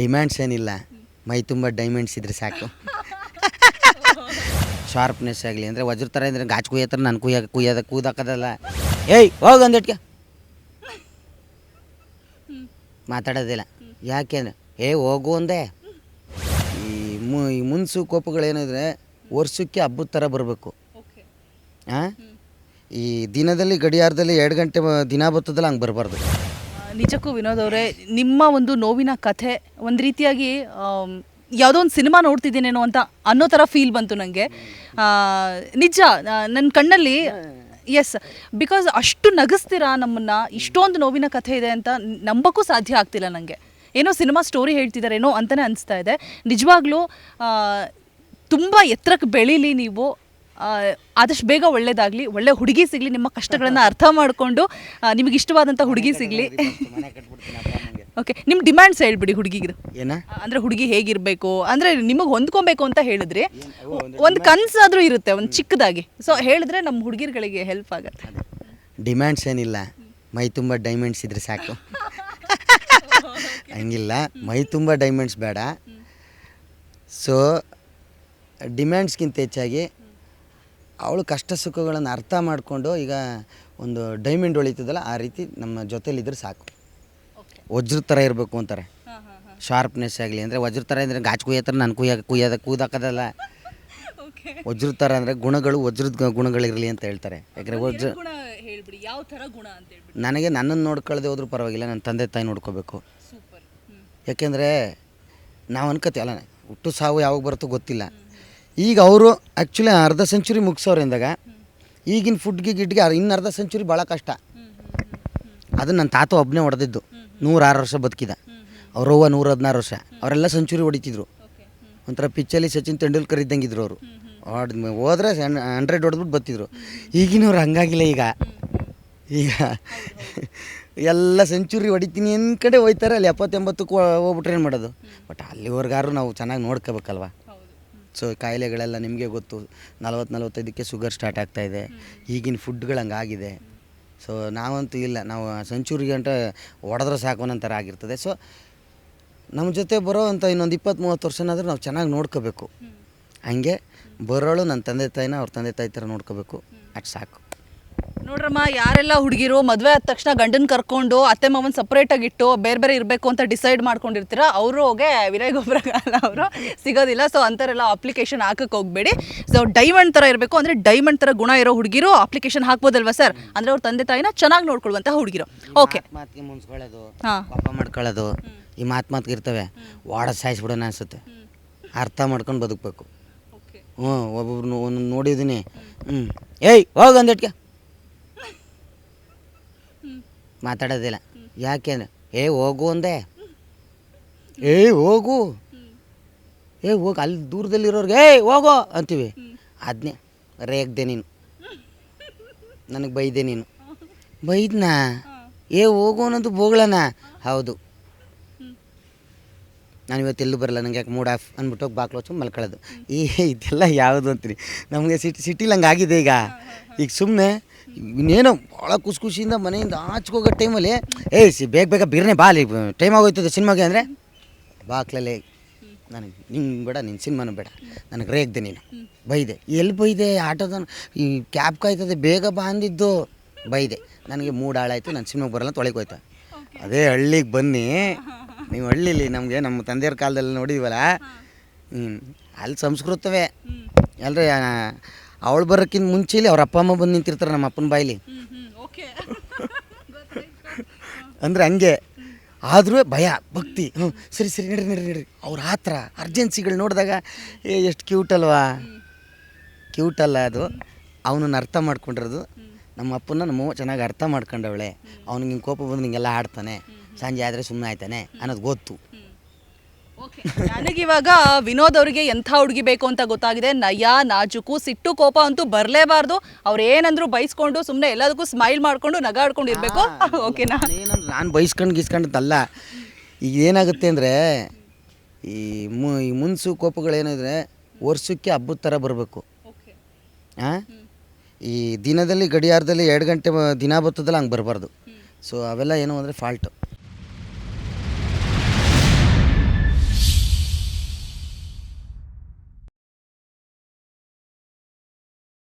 Demands ಏನಿಲ್ಲ. ಮೈ ತುಂಬ diamonds ಇದ್ರೆ ಸಾಕು. ಶಾರ್ಪ್ನೆಸ್ ಆಗಲಿ ಅಂದರೆ ವಜ್ರ ಥರ ಇದ್ರೆ ಗಾಚ್ ಕುಯ್ಯತ್ರ ನಾನು ಕುಯ್ಯ ಕುಯ್ಯೋದ ಕೂದಾಕದಲ್ಲ ಏಯ್ ಹೋಗಿ ಒಂದಿಟ್ಕೆ ಮಾತಾಡೋದಿಲ್ಲ. ಯಾಕೆ ಅಂದರೆ ಏ ಹೋಗು ಅಂದೆ. ಈ ಮು ಈ ಮುನ್ಸು ಕೋಪಗಳೇನಿದ್ರೆ ವರ್ಷಕ್ಕೆ ಹಬ್ಬದ ಥರ ಬರಬೇಕು. ಹಾಂ ಈ ದಿನದಲ್ಲಿ ಗಡಿಯಾರದಲ್ಲಿ ಎರಡು ಗಂಟೆ ದಿನ ಬರ್ತದಲ್ಲ ಹಂಗೆ ಬರಬಾರ್ದು. ನಿಜಕ್ಕೂ ವಿನೋದ್ ಅವರೇ, ನಿಮ್ಮ ಒಂದು ನೋವಿನ ಕಥೆ ಒಂದು ರೀತಿಯಾಗಿ ಯಾವುದೋ ಒಂದು ಸಿನಿಮಾ ನೋಡ್ತಿದ್ದೀನೇನೋ ಅಂತ ಅನ್ನೋ ಥರ ಫೀಲ್ ಬಂತು ನನಗೆ ನಿಜ ನನ್ನ ಕಣ್ಣಲ್ಲಿ ಎಸ್ ಬಿಕಾಸ್ ಅಷ್ಟು ನಗಿಸ್ತೀರಾ ನಮ್ಮನ್ನ, ಇಷ್ಟೊಂದು ನೋವಿನ ಕಥೆ ಇದೆ ಅಂತ ನಂಬಕ್ಕೂ ಸಾಧ್ಯ ಆಗ್ತಿಲ್ಲ ನನಗೆ ಏನೋ ಸಿನಿಮಾ ಸ್ಟೋರಿ ಹೇಳ್ತಿದ್ದಾರೇನೋ ಅಂತಲೇ ಅನಿಸ್ತಾ ಇದೆ. ನಿಜವಾಗ್ಲೂ ತುಂಬ ಎತ್ತರಕ್ಕೆ ಬೆಳೀಲಿ ನೀವು. ಆದಷ್ಟು ಬೇಗ ಒಳ್ಳೇದಾಗಲಿ ಒಳ್ಳೆ ಹುಡುಗಿ ಸಿಗಲಿ ನಿಮ್ಮ ಕಷ್ಟಗಳನ್ನು ಅರ್ಥ ಮಾಡಿಕೊಂಡು ನಿಮಗೆ ಇಷ್ಟವಾದಂಥ ಹುಡುಗಿ ಸಿಗಲಿ. ಓಕೆ ನಿಮ್ಮ ಡಿಮ್ಯಾಂಡ್ಸ್ ಹೇಳ್ಬಿಡಿ ಹುಡುಗಿಗೆ ಏನ? ಅಂದರೆ ಹುಡುಗಿ ಹೇಗಿರಬೇಕು ಅಂದರೆ ನಿಮಗೆ ಹೊಂದ್ಕೊಬೇಕು ಅಂತ ಹೇಳಿದ್ರಿ ಒಂದು ಕನಸಾದರೂ ಇರುತ್ತೆ ಒಂದು ಚಿಕ್ಕದಾಗಿ. ಸೊ ಹೇಳಿದ್ರೆ ನಮ್ಮ ಹುಡುಗಿರುಗಳಿಗೆ ಹೆಲ್ಪ್ ಆಗುತ್ತೆ. ಡಿಮ್ಯಾಂಡ್ಸ್ ಏನಿಲ್ಲ ಮೈ ತುಂಬ ಡೈಮಂಡ್ಸ್ ಇದ್ರೆ ಸಾಕು. ಹಂಗಿಲ್ಲ ಮೈ ತುಂಬ ಡೈಮಂಡ್ಸ್ ಬೇಡ. ಸೊ ಡಿಮ್ಯಾಂಡ್ಸ್ಗಿಂತ ಹೆಚ್ಚಾಗಿ ಅವಳು ಕಷ್ಟ ಸುಖಗಳನ್ನು ಅರ್ಥ ಮಾಡಿಕೊಂಡು ಈಗ ಒಂದು ಡೈಮಂಡ್ ಹೊಳಿತದಲ್ಲ ಆ ರೀತಿ ನಮ್ಮ ಜೊತೇಲಿದ್ರೆ ಸಾಕು. ವಜ್ರ ಥರ ಇರಬೇಕು ಅಂತಾರೆ. ಶಾರ್ಪ್ನೆಸ್ ಆಗಲಿ ಅಂದರೆ ವಜ್ರ ಥರ ಅಂದರೆ ಗಾಚ್ ಕುಯ್ಯತ್ರ ನಾನು ಕುಯ್ಯ ಕುಯ್ಯೋದ ಕೂದಾಕದಲ್ಲ. ವಜ್ರ ಥರ ಅಂದರೆ ಗುಣಗಳು ವಜ್ರದ ಗುಣಗಳಿರಲಿ ಅಂತ ಹೇಳ್ತಾರೆ. ಯಾಕಂದರೆ ವಜ್ರ ಥರ ನನಗೆ ನನ್ನನ್ನು ನೋಡ್ಕೊಳ್ಳದೆ ಹೋದ್ರೂ ಪರವಾಗಿಲ್ಲ ನನ್ನ ತಂದೆ ತಾಯಿ ನೋಡ್ಕೋಬೇಕು. ಯಾಕೆಂದರೆ ನಾವು ಅನ್ಕೋತೀವಿ ಅಲ್ಲ ಹುಟ್ಟು ಸಾವು ಯಾವಾಗ ಬರುತ್ತೋ ಗೊತ್ತಿಲ್ಲ. ಈಗ ಅವರು ಆ್ಯಕ್ಚುಲಿ ಅರ್ಧ ಸೆಂಚುರಿ ಮುಗಿಸೋರಿಂದಾಗ ಈಗಿನ ಫುಡ್ಗೆ ಗಿಟ್ಗೆ ಇನ್ನು ಅರ್ಧ ಸೆಂಚುರಿ ಭಾಳ ಕಷ್ಟ. ಅದು ನನ್ನ ತಾತ ಒಬ್ಬನೇ ಹೊಡೆದಿದ್ದು. ನೂರಾರು ವರ್ಷ ಬದುಕಿದ. ಅವ್ರವ್ವ ನೂರ ಹದಿನಾರು ವರ್ಷ. ಅವರೆಲ್ಲ ಸೆಂಚುರಿ ಹೊಡಿತಿದ್ರು. ಒಂಥರ ಪಿಚ್ಚಲ್ಲಿ ಸಚಿನ್ ತೆಂಡೂಲ್ಕರ್ ಇದ್ದಂಗಿದ್ರು ಅವರು. ಹೊಡ್ ಹೋದ್ರೆ ಹಂಡ್ರೆಡ್ ಹೊಡೆದ್ಬಿಟ್ಟು ಬತ್ತಿದ್ರು. ಈಗಿನವ್ರು ಹಂಗಾಗಿಲ್ಲ ಈಗ. ಈಗ ಎಲ್ಲ ಸೆಂಚುರಿ ಹೊಡಿತೀನಿ ಅಂದ್ಕಡೆ ಹೋಯ್ತಾರೆ. ಅಲ್ಲಿ ಎಪ್ಪತ್ತೆಂಬತ್ತಕ್ಕೆ ಹೋಗ್ಬಿಟ್ರೆ ಏನು ಮಾಡೋದು? ಬಟ್ ಅಲ್ಲಿವರೆಗಾರು ನಾವು ಚೆನ್ನಾಗಿ ನೋಡ್ಕೋಬೇಕಲ್ವ? ಸೊ ಕಾಯಿಲೆಗಳೆಲ್ಲ ನಿಮಗೆ ಗೊತ್ತು, ನಲ್ವತ್ತು ನಲ್ವತ್ತೈದಕ್ಕೆ ಶುಗರ್ ಸ್ಟಾರ್ಟ್ ಆಗ್ತಾ ಇದೆ. ಈಗಿನ ಫುಡ್ಗಳು ಹಂಗಾಗಿದೆ. ಸೊ ನಾವಂತೂ ಇಲ್ಲ, ನಾವು ಸೆಂಚುರಿ ಗಂಟ ಒಡೆದ್ರೆ ಸಾಕು ಅನ್ನೋ ಆಗಿರ್ತದೆ. ಸೊ ನಮ್ಮ ಜೊತೆ ಬರೋ ಅಂಥ ಇನ್ನೊಂದು ಇಪ್ಪತ್ತು ಮೂವತ್ತು ವರ್ಷನಾದರೂ ನಾವು ಚೆನ್ನಾಗಿ ನೋಡ್ಕೋಬೇಕು. ಹಂಗೆ ಬರೋಳು ನನ್ನ ತಂದೆ ತಾಯಿನ ಅವ್ರ ತಂದೆ ತಾಯಿ ಥರ ನೋಡ್ಕೋಬೇಕು. ಅಷ್ಟು ಸಾಕು. ನೋಡ್ರಮ್ಮ ಯಾರೆಲ್ಲ ಹುಡುಗಿರು ಮದುವೆ ಆದ ತಕ್ಷಣ ಗಂಡನ ಕರ್ಕೊಂಡು ಅತ್ತೆ ಮಾವನ್ ಸಪ್ರೇಟಾಗಿ ಇಟ್ಟು ಬೇರೆ ಬೇರೆ ಇರಬೇಕು ಅಂತ ಡಿಸೈಡ್ ಮಾಡ್ಕೊಂಡಿರ್ತೀರ? ಅವ್ರಿಗೆ ವಿನಯ್ ಗೊಬ್ಬರಗಾಲ ಅವರು ಸಿಗೋದಿಲ್ಲ. ಸೊ ಅಂಥವರೆಲ್ಲ ಅಪ್ಲಿಕೇಶನ್ ಹಾಕಕ್ಕೆ ಹೋಗಬೇಡಿ. ಸೊ ಡೈಮಂಡ್ ಥರ ಇರಬೇಕು. ಅಂದರೆ ಡೈಮಂಡ್ ಥರ ಗುಣ ಇರೋ ಹುಡುಗಿರು ಅಪ್ಲಿಕೇಶನ್ ಹಾಕ್ಬೋದಲ್ವಾ ಸರ್ ಅಂದರೆ ಅವ್ರ ತಂದೆ ತಾಯಿನ ಚೆನ್ನಾಗಿ ನೋಡ್ಕೊಳ್ಳುವಂಥ ಹುಡುಗಿರು. ಓಕೆ ಮಾತಿಗೆ ಮುನ್ಸ್ಕೊಳ್ಳೋದು ಹಾಂ. ಪಾಪ ಮಾಡ್ಕೊಳ್ಳೋದು ಈ ಮಾತು ಮಾತಿಗೆ ಇರ್ತವೆ. ವಾಡ ಸಾಯಿಸ್ಬಿಡೋಣ ಅನ್ಸುತ್ತೆ. ಅರ್ಥ ಮಾಡ್ಕೊಂಡು ಬದುಕಬೇಕು. ಹ್ಞೂ ಒಬ್ಬೊಬ್ರು ಒಂದು ನೋಡಿದ್ದೀನಿ ಹ್ಞೂ ಏಯ್ ಹೋಗಿ ಮಾತಾಡೋದಿಲ್ಲ. ಯಾಕೆಂದ್ರೆ ಏ, ಹೋಗು ಅಂದೆ. ಏ, ಹೋಗು. ಏ, ಹೋಗಿ, ಅಲ್ಲಿ ದೂರದಲ್ಲಿರೋರ್ಗೆ ಏಯ್ ಹೋಗೋ, ಅಂತೀವಿ. ಅದನ್ನೇ ರೇಗ್ದೆ ನೀನು. ನನಗೆ ಬೈದೆ ನೀನು. ಬೈದ್ನಾ? ಏ, ಹೋಗು ಅನ್ನೋದು ಬೋಗಳನ? ಹೌದು. ನಾನು ಇವತ್ತು ಎಲ್ಲೂ ಬರಲ್ಲ ನನಗೆ ಯಾಕೆ ಮೂಡ್ ಆಫ್ ಅಂದ್ಬಿಟ್ಟು ಹೋಗಿ ಬಾಕ್ಲು ಹಚ್ಚು ಮಲ್ಕೊಳ್ಳೋದು. ಈ ಇದೆಲ್ಲ ಯಾವುದು ಅಂತೀನಿ ನಮಗೆ ಸಿಟಿ ಸಿಟಿಲಿ ಹಂಗೆ ಆಗಿದೆ ಈಗ. ಈಗ ಸುಮ್ಮನೆ ಇನ್ನೇನೋ ಭಾಳ ಖುಷಿ ಖುಷಿಯಿಂದ ಮನೆಯಿಂದ ಆಚೆಗೋಗೋ ಟೈಮಲ್ಲಿ ಏಯ್ ಸಿ, ಬೇಗ ಬೇಗ ಬಿರ್ನೆ ಬಾ ಅಲ್ಲಿ ಟೈಮ್ ಆಗೋಯ್ತದೆ ಸಿನಿಮಾಗೆ ಅಂದರೆ. ಬಾಕ್ಲಲ್ಲೇ ನನಗೆ, ನಿಂಗೆ ಬೇಡ ನಿನ್ನ ಸಿನಿಮಾನು ಬೇಡ. ನನಗೆ ರೇಗ್ದೆ ನೀನು. ಬೈದೆ. ಎಲ್ಲಿ ಬೈದೆ? ಆಟೋದ ಈ ಕ್ಯಾಬ್ ಕಾಯ್ತದೆ, ಬೇಗ ಬಾ ಅಂದಿದ್ದು. ಬೈದೆ. ನನಗೆ ಮೂಡ್ ಹಾಳಾಯ್ತು, ನಾನು ಸಿನಿಮಾಗೆ ಬರಲ್ಲ ತೊಳೆಗೆ ಹೋಯ್ತು. ಅದೇ ಹಳ್ಳಿಗೆ ಬನ್ನಿ. ನೀವು ಹಳ್ಳಿಲಿ ನಮಗೆ ನಮ್ಮ ತಂದೆಯವ್ರ ಕಾಲದಲ್ಲಿ ನೋಡಿದ್ವಲ್ಲ? ಹ್ಞೂ ಅಲ್ಲಿ ಸಂಸ್ಕೃತವೇ. ಅಲ್ರಿ ಅವಳು ಬರೋಕ್ಕಿಂತ ಮುಂಚೆಲಿ ಅವ್ರ ಅಪ್ಪ ಅಮ್ಮ ಬಂದು ನಿಂತಿರ್ತಾರೆ ನಮ್ಮ ಅಪ್ಪನ ಬಾಯಿಲಿ. ಓಕೆ. ಅಂದರೆ ಹಂಗೆ. ಆದರೂ ಭಯ ಭಕ್ತಿ. ಹ್ಞೂ ಸರಿ ಸರಿ ನಡ್ರಿ ನಡ್ರಿ ನಡ್ರಿ. ಅವ್ರ ಆ ಥರ ಅರ್ಜೆನ್ಸಿಗಳು ನೋಡಿದಾಗ ಏ ಎಷ್ಟು ಕ್ಯೂಟ್ ಅಲ್ವಾ? ಕ್ಯೂಟ್ ಅಲ್ಲ ಅದು. ಅವನನ್ನು ಅರ್ಥ ಮಾಡ್ಕೊಂಡಿರೋದು. ನಮ್ಮ ಅಪ್ಪನ ನಮ್ಮ ಚೆನ್ನಾಗಿ ಅರ್ಥ ಮಾಡ್ಕೊಂಡವಳೆ. ಅವ್ನಿಗೆ ಹಿಂಗೆ ಕೋಪ ಬಂದು ಹಿಂಗೆಲ್ಲ ಆಡ್ತಾನೆ. ಸಂಜೆ ಆದರೆ ಸುಮ್ಮನೆ ಆಯ್ತಾನೆ ಅನ್ನೋದು ಗೊತ್ತು. ನನಗಿವಾಗ ವಿನೋದ್ ಅವರಿಗೆ ಎಂಥ ಹುಡುಗಿ ಬೇಕು ಅಂತ ಗೊತ್ತಾಗಿದೆ. ನಯ ನಾಜುಕು ಸಿಟ್ಟು ಕೋಪ ಅಂತೂ ಬರಲೇಬಾರ್ದು. ಅವ್ರು ಏನಂದ್ರು ಬೈಸ್ಕೊಂಡು ಸುಮ್ಮನೆ ಎಲ್ಲದಕ್ಕೂ ಸ್ಮೈಲ್ ಮಾಡ್ಕೊಂಡು ನಗಾಡ್ಕೊಂಡು ಇರಬೇಕು. ಓಕೆನಾ ಏನಂದ್ರೆ ನಾನು ಬೈಸ್ಕೊಂಡು ಗೀಸ್ಕೊಂಡದ್ದಲ್ಲ. ಈಗ ಏನಾಗುತ್ತೆ ಅಂದರೆ ಈ ಮು ಈ ಮುನ್ಸು ಕೋಪಗಳೇನಿದ್ರೆ ವರ್ಷಕ್ಕೆ ಹಬ್ಬದ ಥರ ಬರಬೇಕು. ಹಾಂ ಈ ದಿನದಲ್ಲಿ ಗಡಿಯಾರದಲ್ಲಿ ಎರಡು ಗಂಟೆ ದಿನ ಬರ್ತದಲ್ಲ ಹಂಗೆ ಬರಬಾರ್ದು. ಸೊ ಅವೆಲ್ಲ ಏನು ಅಂದರೆ ಫಾಲ್ಟು